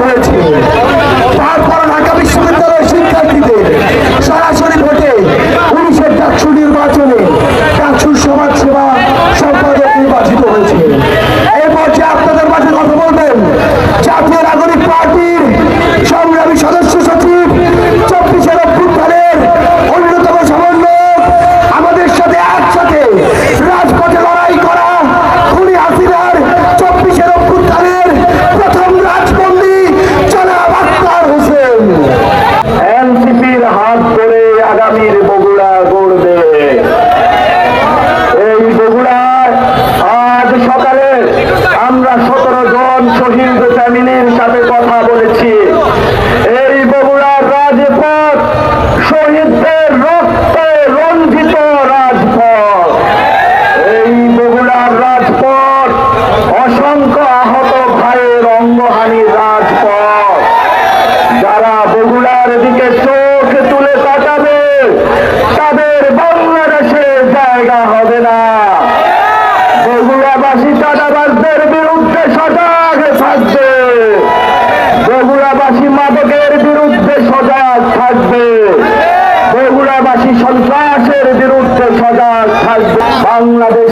হয়েছে শহীদ জামিনের সাথে কথা বলেছি। এই বগুড়ার রাজপথ শহীদদের রক্তে রঞ্জিত রাজপথ। এই বগুড়ার রাজপথ অসংখ্য আহত ভাইয়ের অঙ্গহানি রাজপথ। যারা বগুড়ার দিকে চোখ তুলে তাকাবে, তাদের বাংলাদেশে জায়গা হবে না। মাদকের বিরুদ্ধে সজাগ থাকবে। বগুড়াবাসী সন্ত্রাসের বিরুদ্ধে সজাগ থাকবে। বাংলাদেশ